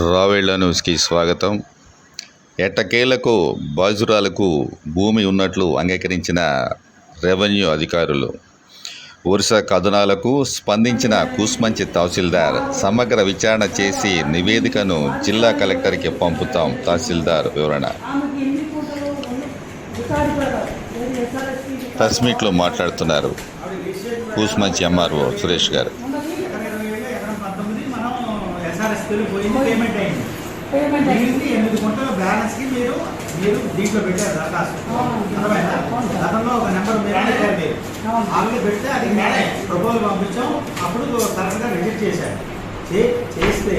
రావేళ్ళ న్యూస్కి స్వాగతం. ఎట్టకేలకు బాజురాలకు భూమి ఉన్నట్లు అంగీకరించిన రెవెన్యూ అధికారులు. వరుస కథనాలకు స్పందించిన కూస్మంచి తహసీల్దార్ సమగ్ర విచారణ చేసి నివేదికను జిల్లా కలెక్టర్కి పంపుతాం. తహసీల్దార్ వివరణ. ఆమెకి ప్రెస్ మీట్లో మాట్లాడుతున్నారు కూస్మంచి ఎంఆర్ఓ సురేష్ గారు ఉన్నది ఎకరం ఇరవై వేలు, ఎకరం పంతొమ్మిది మనం ఎస్ఆర్ఎస్పీలు పోయింది పేమెంట్ అయింది. పేమెంట్ అయింది. ఎనిమిది గుంటల బ్యాలెన్స్కి మీరు మీరు దీంట్లో పెట్టారు దరఖాస్తు. సార్. గతంలో ఒక నెంబర్ మీరు పెడితే అది ప్రపోజల్ పంపించాం. అప్పుడు కరెక్ట్గా రిజెక్ట్ చేశారు. చేస్తే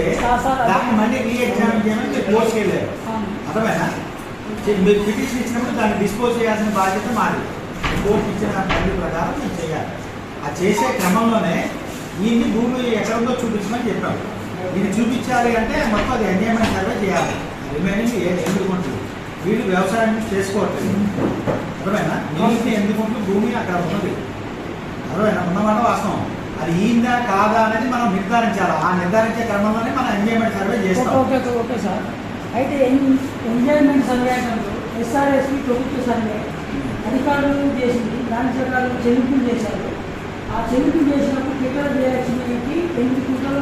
దాన్ని మళ్ళీ రీ ఎగ్జామిన్ చేయమని మీరు వెళ్ళారు అవును. అర్థమైనా మీరు పిటిషన్ ఇచ్చినప్పుడు దాన్ని డిస్పోజ్ చేయాల్సిన బాధ్యత మాది. కోర్టు ఇచ్చిన పని ప్రకారం మేము చేయాలి. ఆ చేసే క్రమంలోనే ఈయన్ని భూమి ఎక్కడ ఉందో చూపించమని చెప్పాం ఇది చూపించాలి అంటే మొత్తం అది ఎంజాయ్మెంట్ సర్వే చేయాలి. రిమైనింగ్ ఏది ఎందుకు ఉంటుంది వీళ్ళు వ్యవసాయం చేసుకోవట్లేదు. అర్థమైనా నీకు ఎందుకు భూమి అక్కడ ఉన్నది. అర్థమైనా ఉన్నమాట వాస్తవం. అది ఈందా కాదా అనేది మనం నిర్ధారించాలి. ఆ నిర్ధారించే క్రమంలోనే మనం ఎంజాయ్మెంట్ సర్వే చేస్తాం. Okay okay, okay sir. అయితే ఎంజాయ్మెంట్ సర్వే ఎస్ఆర్ఎస్పి ప్రభుత్వ సర్వే. అధికారులు చేసింది దాని ప్రకారం చెల్లింపులు చేశారు. ఆ చెల్లింపులు చేసినప్పుడు రికార్డు చేయాల్సినవి ఎనిమిది కుట్రలు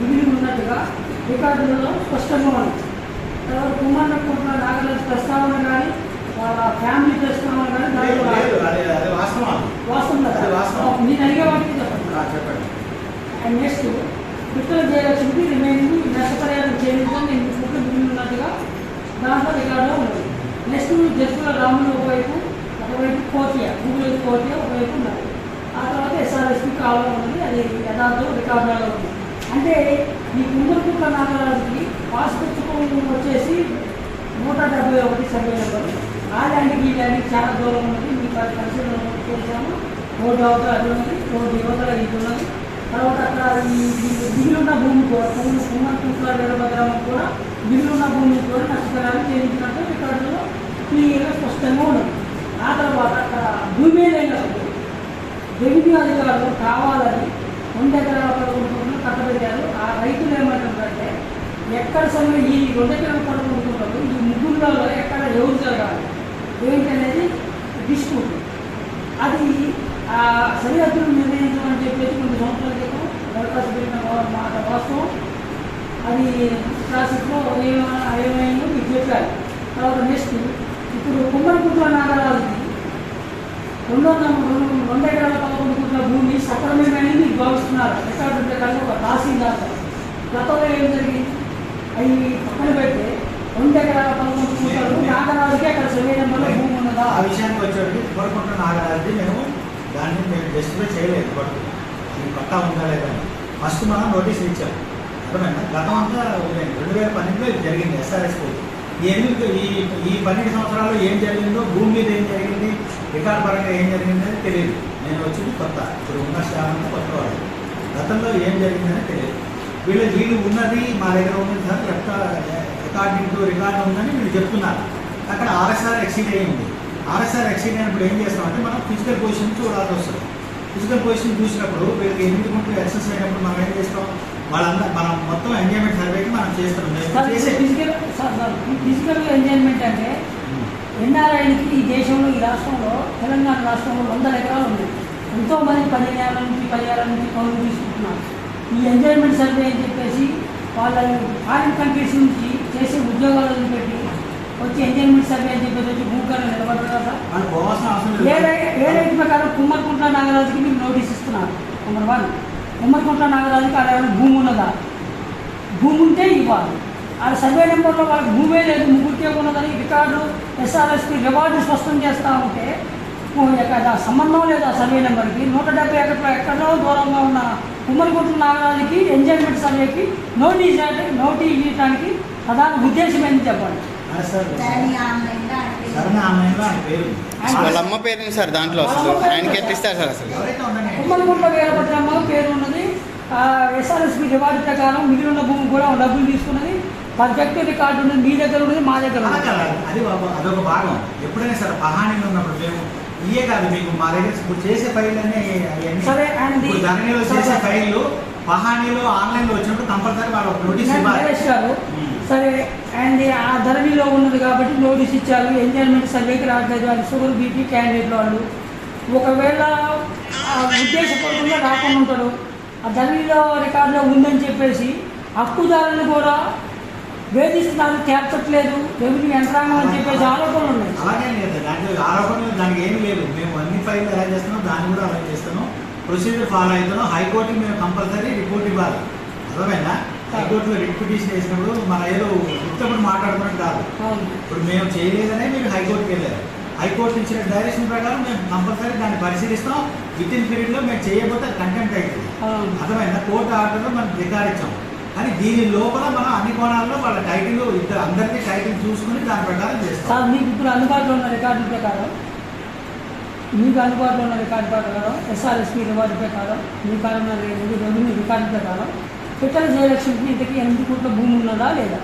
మిగిలి ఉన్నట్టుగా రికార్డులలో స్పష్టంగా ఉంది. తర్వాత కుమార్ కుట్ర నాగరాజు ప్రస్తావన కానీ వాళ్ళ ఫ్యామిలీ ప్రస్తావన కానీ వాస్తవం. నేను అడిగే వాటికి చెప్పండి. అండ్ నెక్స్ట్ విడుదల చేయాల్సింది రిమైనింగ్ నష్టపరిహారం చెల్లించడం ఎనిమిది కోట్లు మిగిలి ఉన్నట్టుగా దాంట్లో రికార్డులో ఉన్నది. నెక్స్ట్ జడ్పుల రాములు ఒకవైపు ఒకవైపు కోటియా గూగుల్ కోటియా ఒకవైపు ఉన్నది. ఆ తర్వాత ఎస్ఆర్ఎస్పి కావాలని ఉంది అది యథార్థం రికార్డులలో ఉంది. అంటే ఈ కుందరకుట్ల నాగరాజుకి పాస్ పుస్తకం వచ్చేసి నూట డెబ్బై ఒకటి సర్వే నెంబర్. ఆ ల్యాండ్కి ఈ ల్యాండ్కి చాలా దూరం ఉన్నది మీ పది పరిశీలన చేశాము. రోడ్డు అవతల అది ఉన్నది. రోడ్డు యువతల ఇది ఉన్నది. తర్వాత అక్కడ ఈ ఈ మిగిలిన భూమి కూడా భూమి కుమ్మకుంట్ల వీరభద్రమ్మ కూడా మిగిలిన భూమి కూడా నష్టపరిహారం చేయించినట్టు రికార్డులో క్లియర్గా స్పష్టంగా ఉన్నది. ఆ తర్వాత అక్కడ భూమి లేనప్పుడు రెవెన్యూ అధికారులు కావాలని రెండు ఎకరాల పదకొండు కట్టబెట్టారు. ఆ రైతులు ఏమంటారంటే ఎక్కడ సమయం ఈ రెండు ఎకరాల పదకొండుకుంటారు ఈ ముగ్గురులో ఎక్కడ ఎవరు జరగాలి? ఏంటనేది డిస్ప్యూట్. అది ఆ సరిహద్దులు నిర్ణయించమని చెప్పేసి కొన్ని సంవత్సరాల క్రితం దరఖాస్తు పెట్టిన మాట వాస్తవం. అది ప్రాసెస్లో ఏమైనా ఏమైనా మీకు చెప్పారు తర్వాత నెక్స్ట్ ఇప్పుడు కుమ్మరికుంట్ల నాగరాజుకి రెండో నంబర్ రెండు రెండు ఎకరాల పదకొండు మీ భూమి సక్రమేమని మీరు భావిస్తున్నారు. రికార్డు ప్రకారం ఒక తహసీల్దార్ గారు. గతంలో ఏం జరిగింది? అవి పక్కన పెడితే రెండు ఎకరాల పదకొండు కోట్ల నాగరాజుకి అక్కడ సర్వే నెంబర్లో భూమి ఉన్నదా? ఆ విషయానికి వచ్చేటికి కోరుకుంటున్న నాగరాజు మేము దాన్ని మేము జస్టిఫై చేయలేదు బట్ ఈ పట్టా ఉందా లేదా ఫస్ట్ మనం నోటీస్ ఇచ్చాం. అర్థమైనా గతం అంతా రెండు వేల పన్నెండులో ఇది జరిగింది ఎస్ఆర్ఎస్ ఈ ఎనిమిది ఈ ఈ పన్నెండు సంవత్సరాల్లో ఏం జరిగిందో భూమి మీద ఏం జరిగింది రికార్డ్ పరంగా ఏం జరిగిందో తెలియదు. నేను వచ్చింది కొత్త. ఇప్పుడు ఉన్న స్టాఫ్ కొత్త వాళ్ళు గతంలో ఏం తెలియదు వీళ్ళు వీళ్ళు ఉన్నది మా దగ్గర ఉన్నది సార్ రికార్డింగ్ టు రికార్డ్ ఉందని వీళ్ళు చెప్తున్నారు. అక్కడ ఆర్ఎస్ఆర్ ఎక్సీడ్ అయ్యింది ఆర్ఎస్ఆర్ ఎక్సీడ్ అయినప్పుడు ఏం చేస్తామంటే మనం ఫిజికల్ పొజిషన్ చూడాల్సి వస్తుంది. ఫిజికల్ పొజిషన్ చూసినప్పుడు వీళ్ళకి ఎనిమిది గుంటలు ఎక్సెస్ అయినప్పుడు మనం ఏం చేస్తాం? వాళ్ళందరూ మనం మొత్తం ఎంజాయ్మెంట్ సర్వేకి మనం చేస్తాం. మేము చేసే ఫిజికల్ ఫిజికల్ ఎంజాయ్మెంట్ అంటే ఎన్ఆర్ఐకి ఈ దేశంలో ఈ రాష్ట్రంలో తెలంగాణ రాష్ట్రంలో వందల ఎకరాలు ఉంది. ఎంతో మంది పదిహేను ఏళ్ళ నుంచి పదిహేళ్ళ నుంచి పనులు తీసుకుంటున్నారు. ఈ ఎంజాయ్మెంట్ సర్వే అని చెప్పేసి వాళ్ళ ఫారిన్ కంట్రీస్ నుంచి చేసే ఉద్యోగాలను పెట్టి వచ్చి ఎంజాయ్మెంట్ సర్వే అని చెప్పేసి వచ్చి భూకరణ అవసరం ఏ ఏ రైతు ప్రకారం కుమ్మరికుంట్ల నాగరాజుకి మీరు నోటీస్ ఇస్తున్నారు. నెంబర్ వన్ కుమ్మరికుంట్ల నాగరాజుకి ఏమైనా భూమి ఉన్నదా? భూమి ఉంటే ఇవ్వాలి. ఆ సర్వే నెంబర్లో వాళ్ళకి భూమే లేదు ముగ్గురికే ఉన్నదని రికార్డు ఎస్ఆర్ఎస్పి రివార్డు స్పష్టం చేస్తూ ఉంటే సంబంధం లేదు ఆ సర్వే నెంబర్కి. నూట డెబ్బై ఎక్కడ ఎక్కడో దూరంగా ఉన్న కుమ్మరికుంట్ల నాగరాజుకి ఎంజాయ్మెంట్ సర్వేకి నోటీస్ అంటే నోటీస్ ఇవ్వడానికి ప్రధాన ఉద్దేశం ఏంటి చెప్పండి? వాళ్ళ అమ్మ పేరు సార్ దాంట్లో అసలు? ఆయనకి సార్ అసలు? వీరభద్రమ్మ పేరు ఉన్నది. ఎస్ఆర్ఎస్పి రివార్డు ప్రకారం మిగిలిన భూమి కూడా డబ్బులు తీసుకున్నది. పర్ఫెక్ట్ రికార్డు ఉన్నది మీ దగ్గర ఉన్నది మా దగ్గర అది అదొక భాగం. ఎప్పుడైనా సరే పహానీలో ఉన్నప్పుడు మేము ఇయే కాదు మీకు మా దగ్గర ఇప్పుడు చేసే ఫైల్ సరే, ధరణిలో చేసే ఫైళ్ళు పహానీలో ఆన్లైన్లో వచ్చినప్పుడు కంపల్సరీ వాళ్ళు నోటీస్ ఉమ్. సరే అండ్ ఆ ధరణిలో ఉన్నది కాబట్టి నోటీస్ ఇచ్చారు ఎంజాయ్మెంట్ సర్వేకి రావట్లేదు వాళ్ళు షుగర్ బీపీ క్యాండిడేట్ వాళ్ళు. ఒకవేళ ఆ ఉద్దేశపూర్వకంగా రాకుండా ఉంటాడు ఆ ధరణిలో రికార్డులో ఉందని చెప్పేసి హక్కుదారులు కూడా వేధిస్తున్నారు చేర్చట్లేదు రెవెన్యూ యంత్రాంగం అని చెప్పేసి ఆరోపణలు ఉన్నాయి. అలాగే లేదు దాంట్లో ఆరోపణలు దానికి ఏమీ లేదు మేము అన్ని ఫైల్ ఎలా చేస్తున్నాం దాన్ని కూడా అలా చేస్తున్నాం. ప్రొసీజర్ ఫాలో అవుతున్నాం హైకోర్టుకి మేము కంపల్సరీ రిపోర్ట్ ఇవ్వాలి. అర్థమైనా హైకోర్టులో రిట్ పిటిషన్ వేసినప్పుడు మన ఏదో ఉత్తప్పుడు మాట్లాడుకున్నట్టు కాదు. ఇప్పుడు మేము చేయలేదనే మీరు హైకోర్టుకి వెళ్ళారు. హైకోర్టు ఇచ్చిన డైరెక్షన్ ప్రకారం మేము కంపల్సరీ దాన్ని పరిశీలిస్తాం. విత్ ఇన్ పీరియడ్లో మేము చేయకపోతే కంటెంప్ట్ అవుతుంది అవును. అర్థమైందా? కోర్టు ఆర్డర్లో మనం ఇచ్చాం. కానీ దీని లోపల మనం అన్ని కోణాల్లో వాళ్ళ టైటిల్ ఇద్దరు అందరికీ టైటిల్ చూసుకుని దాని ప్రకారం చేస్తాం. మీకు ఇప్పుడు అందుబాటులో ఉన్న రికార్డుల ప్రకారం మీకు అందుబాటులో ఉన్న రికార్డు ప్రకారం ఎస్ఆర్ఎస్పి రివార్డు ప్రకారం మీ కాలంలో రెవెన్యూ రికార్డు ప్రకారం పిట్టల జయలక్ష్మికి ఇంతకీ ఎనిమిది కోట్ల భూమి ఉన్నదా లేదా?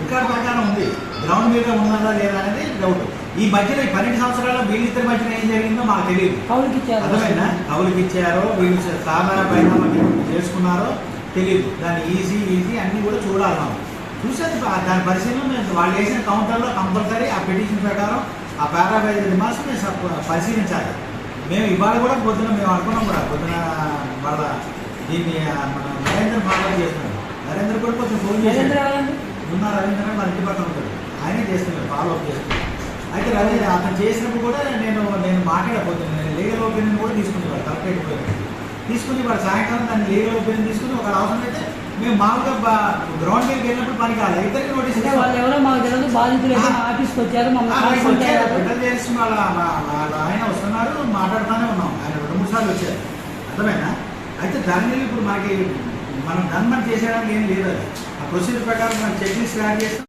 రికార్డ్ ప్రకారం ఉంది. గ్రౌండ్ మీద ఉన్నదా లేదా అనేది డౌట్ ఈ మధ్యలో ఈ పన్నెండు సంవత్సరాల్లో వీళ్ళిద్దరి మధ్యన ఏం జరిగిందో మాకు తెలియదు. కౌలుకి ఇచ్చారు అర్థమైనా కవులకి ఇచ్చారో వీళ్ళు సాధారణ పరిణామం చేసుకున్నారో తెలియదు దాన్ని ఈజీ ఈజీ అన్నీ కూడా చూడాలి మనం. చూసేది దాని పరిశీలన మేము వాళ్ళు వేసిన కౌంటర్లో కంపల్సరీ ఆ పిటిషన్ ప్రకారం ఆ పారాబైజ్ రిమార్క్స్ మేము పరిశీలించాలి. మేము ఇవాళ కూడా పొద్దున మేము అనుకున్నాం కూడా పొద్దున వాళ్ళ దీన్ని మన నరేంద్ర ఫాలో చేస్తున్నాం నరేంద్ర కూడా కొంచెం ఫోన్ ఎవరండి? ఉన్న రవీంద్ర మన ఇంటి పక్కన ఉంటాడు. ఆయనే చేస్తున్నాడు ఫాలో అప్ చేస్తున్నాడు. అయితే రవి అతను చేసినప్పుడు కూడా నేను నేను మాట్లాడబోతున్నాను నేను లీగల్ ఒపీనియన్ కూడా తీసుకునేవాడు కలెక్టరేట్ కూడా తీసుకుని వాడు సాయంకాలం దాన్ని లీగల్ ఒపీనియన్ తీసుకుని ఒక అవసరం అయితే మేము మామూలుగా గ్రౌండ్ మీదకి వెళ్ళినప్పుడు పని కాదు ఇద్దరికి నోటీస్ వాళ్ళు ఎవరో మాకు తెలియదు బాధితులు ఆఫీస్కి వచ్చారు మమ్మల్ని చేసి వాళ్ళ ఆయన వస్తున్నారు మాట్లాడుతూనే ఉన్నాం. ఆయన రెండు మూడు సార్లు వచ్చారు. అర్థమైనా అయితే దాని మీద ఇప్పుడు మనకి మనం గన్మన్ చేసేయడానికి ఏం లేదు ఆ ప్రొసీజర్ ప్రకారం మనం చెక్ లిస్ట్ తయారు చేస్తాం.